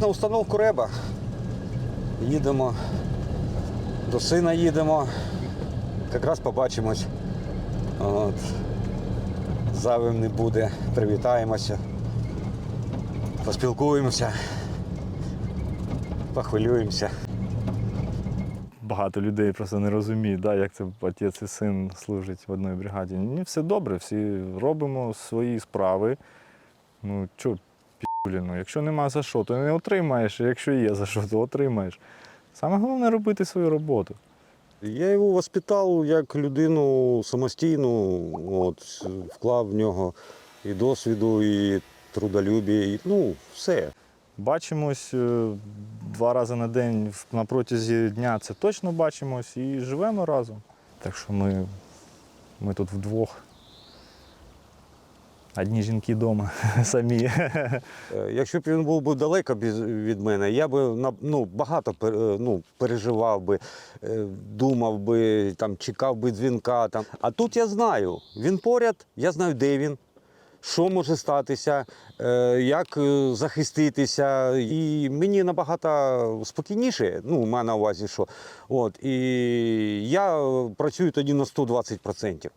На установку реба. Їдемо. До сина їдемо. Якраз побачимось. От. Зайвим не буде. Привітаємося. Поспілкуємося. Похвилюємося. Багато людей просто не розуміють, да, як це отець і син служать в одній бригаді. Ні, все добре, всі робимо свої справи. Ну, пі***лі, ну, якщо нема за що, то не отримаєш, а якщо є за що, то отримаєш. Саме головне робити свою роботу. Я його воспитав як людину самостійну, от, вклав в нього і досвіду, і трудолюбі, і, ну, все. Бачимось е, два рази на день на протязі дня, це точно бачимось і живемо разом. Так що ми, ми тут вдвох. Одні жінки вдома самі. Е, Якщо б він був би далеко від мене, я би ну, багато е, ну, переживав би, е, думав би, там, чекав би дзвінка. Там. А тут я знаю, він поряд, я знаю, де він, що може статися, як захиститися. І мені набагато спокійніше, ну, маю на увазі, що. От, і я працюю тоді на 120%.